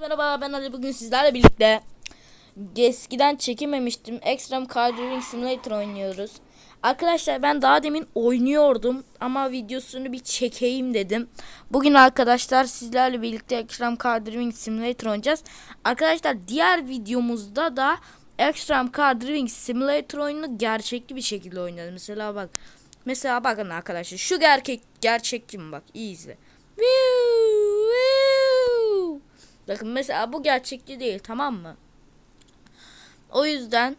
Merhaba ben Ali bugün sizlerle birlikte eskiden çekememiştim Extreme Car Driving Simulator oynuyoruz. Arkadaşlar ben daha demin oynuyordum ama videosunu bir çekeyim dedim. Bugün arkadaşlar sizlerle birlikte Extreme Car Driving Simulator oynayacağız. Arkadaşlar diğer videomuzda da Extreme Car Driving Simulator oyununu gerçekli bir şekilde oynadım. Mesela bak. Mesela bakın arkadaşlar şu gerçek gerçekçi mi bak iyi izle. Viu, viu. Bakın mesela bu gerçekçi değil tamam mı? O yüzden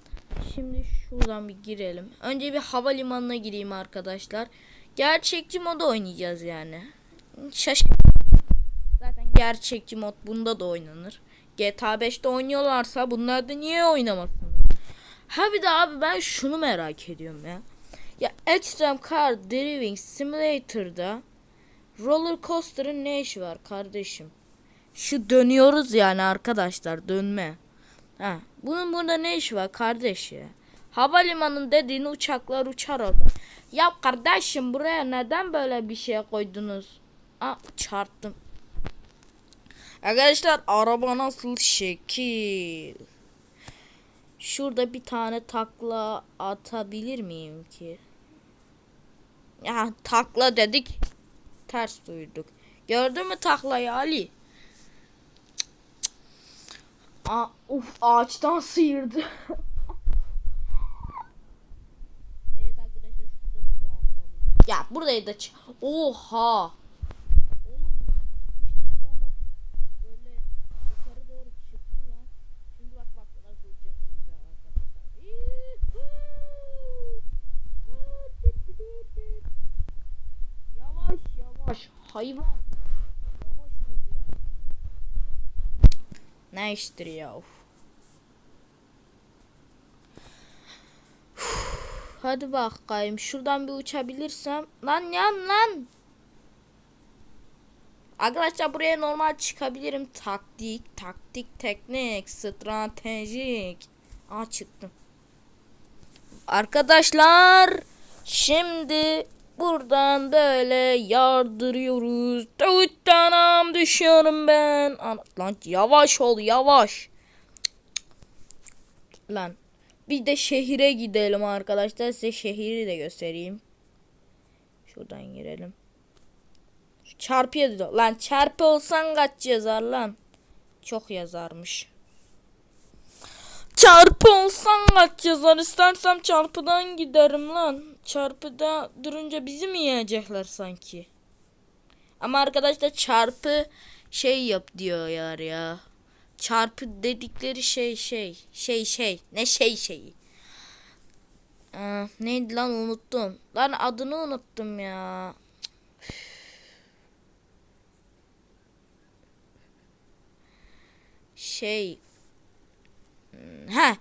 şimdi şuradan bir girelim. Önce bir havalimanına gireyim arkadaşlar. Gerçekçi modu oynayacağız yani. Şaşır. Zaten gerçekçi mod bunda da oynanır. GTA 5'te oynuyorlarsa bunlar da niye oynamasınlar? Ha bir de abi ben şunu merak ediyorum ya. Ya Extreme Car Driving Simulator'da roller coaster'ın ne işi var kardeşim? Şu dönüyoruz yani arkadaşlar dönme. Ha, bunun burada ne işi var kardeş ya? Havalimanın dediğin uçaklar uçar orada. Ya kardeşim buraya neden böyle bir şey koydunuz? Aa çarptım. Arkadaşlar araba nasıl şekil? Şurada bir tane takla atabilir miyim ki? Ya takla dedik. Ters duyduk. Gördün mü taklayı Ali? Aa, uf ağaçtan sıyırdı. evet arkadaşlar şurada bir. Ya burayı da Oha. Oğlum bu işte sonra böyle yukarı doğru çıktı lan. Şimdi bak bak nasıl uçacağını izliyor arkadaşlar. Yavaş yavaş hayvan. Yavaş ol biraz. Ne iştir ya? Uf. Hadi bakayım şuradan bir uçabilirsem. Lan yan lan. Arkadaşlar buraya normal çıkabilirim. Taktik, taktik, teknik, stratejik. Aa çıktım. Arkadaşlar şimdi buradan böyle yardırıyoruz. Tavuttanam düşüyorum ben. Lan yavaş ol yavaş. Lan bir de şehire gidelim arkadaşlar. Size şehri de göstereyim. Şuradan girelim. Şu çarpıya da- Lan çarpı olsan kaç yazar lan? Çok yazarmış. Çarpı olsan kaç yazar? İstersem çarpıdan giderim lan. Çarpıda durunca bizi mi yiyecekler sanki? Ama arkadaşlar çarpı şey yap diyorlar ya. Çarpı dedikleri şey şey şey şey ne şey şeyi. Aa, neydi lan unuttum. Lan adını unuttum ya. Şey. Ha.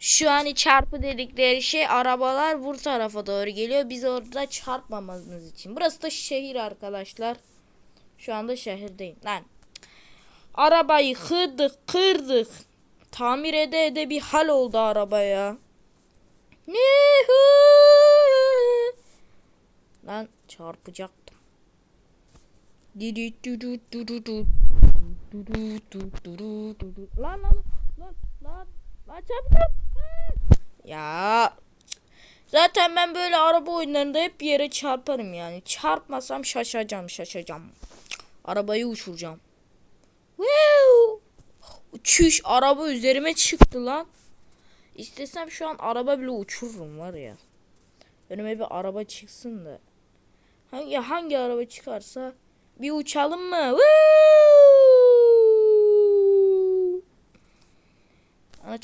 Şu hani çarpı dedikleri şey arabalar bu tarafa doğru geliyor. Biz orada çarpmamamız için. Burası da şehir arkadaşlar. Şu anda şehirdeyim. Lan. Arabayı kırdık kırdık. Tamir ede ede bir hal oldu arabaya. Yuhu! Lan çarpacaktım. Lan lan lan lan çarpacağım. Ya zaten ben böyle araba oyunlarında hep yere çarparım yani. Çarpmasam şaşacağım şaşacağım. Arabayı uçuracağım. Woo! Çüş araba üzerime çıktı lan. İstesem şu an araba bile uçururum var ya. Önüme bir araba çıksın da. Hangi hangi araba çıkarsa bir uçalım mı? Woo! Ah.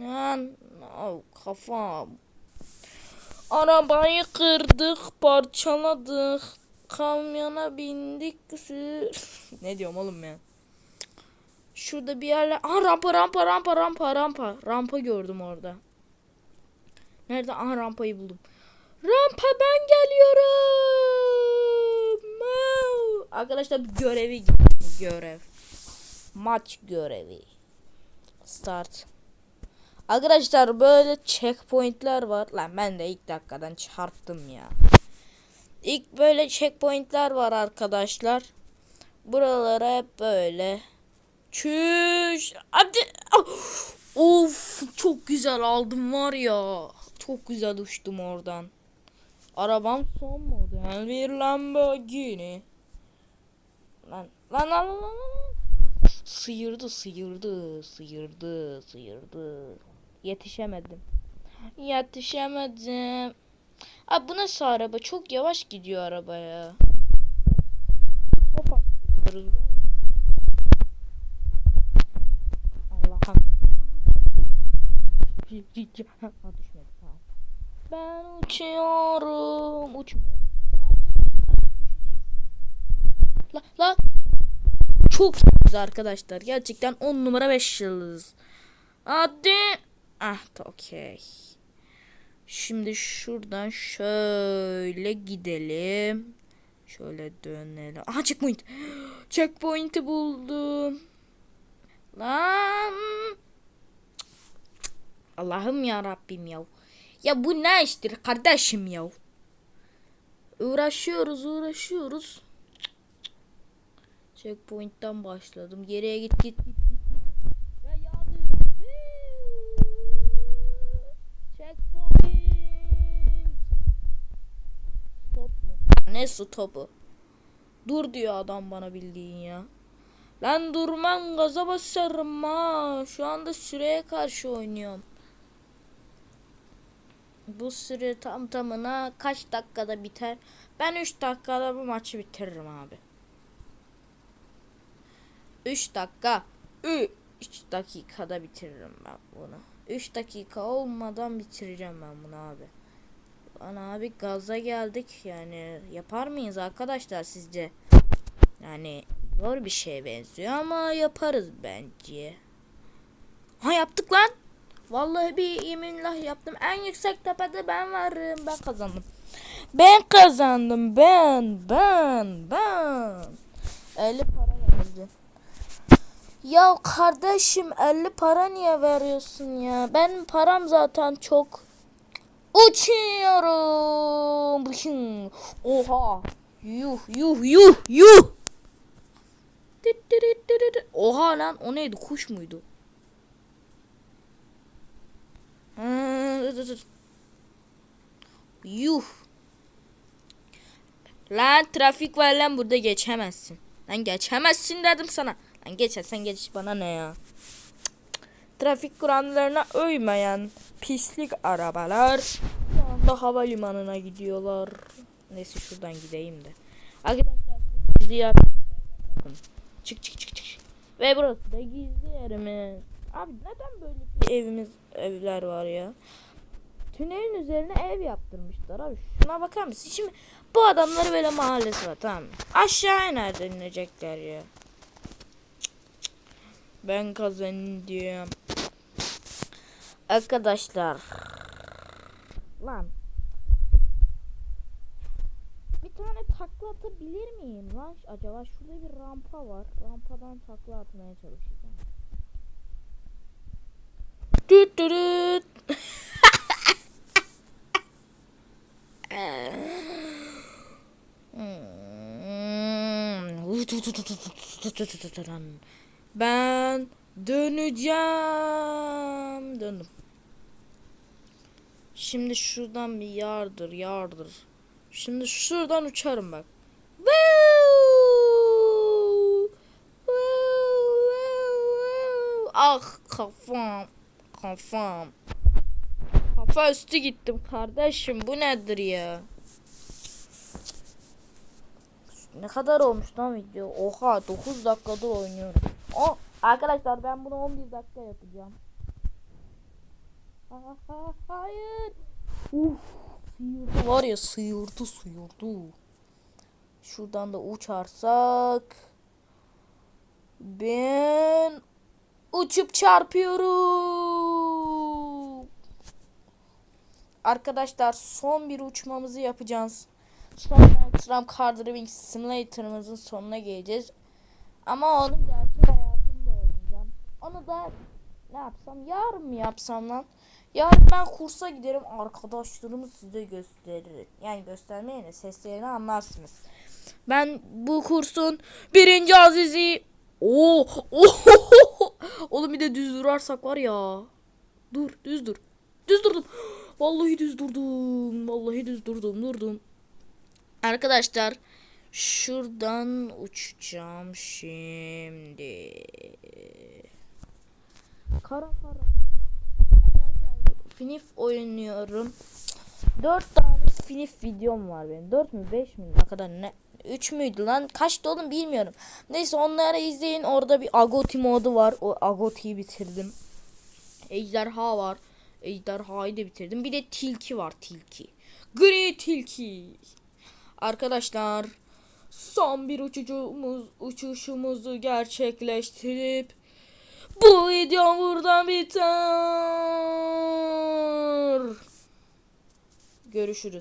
Lan kafam. Arabayı kırdık, parçaladık. Kamyona bindik. ne diyorum oğlum ya? Şurada bir yerler. Aha rampa rampa rampa rampa rampa. Rampa gördüm orada. Nerede? Aha rampayı buldum. Rampa ben geliyorum. Arkadaşlar bir görevi. Görev. Maç görevi. Start. Arkadaşlar böyle checkpointler var. Lan ben de ilk dakikadan çarptım ya. İlk böyle checkpointler var arkadaşlar. Buralara hep böyle. Çüş. Hadi. Ah! Of çok güzel aldım var ya. Çok güzel uçtum oradan. Arabam son model bir Lamborghini. Lan lan lan lan lan. Sıyırdı sıyırdı sıyırdı sıyırdı. Yetişemedim. Yetişemedim. Abi bu nasıl araba? Çok yavaş gidiyor araba ya. Top atlıyoruz. Allah'ım. Ben uçuyorum. Uçmuyorum. La la. Çok güzel arkadaşlar. Gerçekten 10 numara 5 yıldız. Hadi. Ah okey. Şimdi şuradan şöyle gidelim. Şöyle dönelim. Aha checkpoint. Checkpoint'i buldum. Lan. Allah'ım ya Rabbim ya. Ya bu ne iştir kardeşim ya. Uğraşıyoruz uğraşıyoruz. Checkpoint'ten başladım. Geriye git git git. Ve yağdı. Checkpoint. Stop mu? Ne stopu? Dur diyor adam bana bildiğin ya. Lan durmam gaza basarım ha. Şu anda süreye karşı oynuyorum. Bu süre tam tamına kaç dakikada biter? Ben 3 dakikada bu maçı bitiririm abi. 3 dakika. 3 dakikada bitiririm ben bunu. 3 dakika olmadan bitireceğim ben bunu abi. Lan abi gaza geldik yani yapar mıyız arkadaşlar sizce? Yani zor bir şeye benziyor ama yaparız bence. Ha yaptık lan. Vallahi bir yeminle yaptım. En yüksek tepede ben varım. Ben kazandım. Ben kazandım. Ben, ben, ben. 50 para verdi. Ya kardeşim 50 para niye veriyorsun ya? Ben param zaten çok. Uçuyorum. Oha. Yuh yuh yuh yuh. Oha lan o neydi kuş muydu? Dur. Yuh. Lan trafik var lan burada geçemezsin. Lan geçemezsin dedim sana. Lan geçersen geç bana ne ya. Trafik kurallarına uymayan pislik arabalar şu anda havalimanına gidiyorlar. Neyse şuradan gideyim de. Arkadaşlar gizli yer bakın. Çık çık çık çık. Ve burası da gizli yerimiz. Abi neden böyle bir evimiz evler var ya? Tünelin üzerine ev yaptırmışlar abi. Şuna bakar mısın? Şimdi bu adamları böyle mahallesi var tamam mı? Aşağıya nereden inecekler ya? Ben kazandım. Arkadaşlar. Lan. Bir tane takla atabilir miyim lan? Acaba şurada bir rampa var. Rampadan takla atmaya çalışacağım. Düt düt. Ben döneceğim. Döndüm. Şimdi şuradan bir yardır yardır. Şimdi şuradan uçarım bak. Ah kafam. Kafam. Kafa üstü gittim kardeşim. Bu nedir ya? Ne kadar olmuş lan video? Oha 9 dakikadır oynuyorum. O arkadaşlar ben bunu 11 dakika yapacağım. Aha, hayır. Uf, sıyırdı var ya sıyırdı sıyırdı. Şuradan da uçarsak ben uçup çarpıyorum. Arkadaşlar son bir uçmamızı yapacağız. Sonra Extreme Car Driving Simulator'ımızın sonuna geleceğiz. Ama onu gerçek hayatımda oynayacağım. Onu da ne yapsam? Yarın mı yapsam lan? Yarın ben kursa giderim. Arkadaşlarımı size gösteririm. Yani göstermeyene seslerini anlarsınız. Ben bu kursun birinci azizi. Oo, oo. Oğlum bir de düz durarsak var ya. Dur, düz dur. Düz durdum. Vallahi düz durdum. Vallahi düz durdum, durdum. Arkadaşlar şuradan uçacağım şimdi. Kara. Arkadaşlar Finif oynuyorum. 4 tane Finif videom var benim. 4 mü 5 mi ne kadar ne? 3 müydü lan? Kaçtı oğlum bilmiyorum. Neyse onları izleyin. Orada bir Agoti modu var. O Agoti'yi bitirdim. Ejderha var. Ejderhayı da bitirdim. Bir de tilki var tilki. Gri tilki. Arkadaşlar son bir uçucumuz uçuşumuzu gerçekleştirip bu video burada biter. Görüşürüz.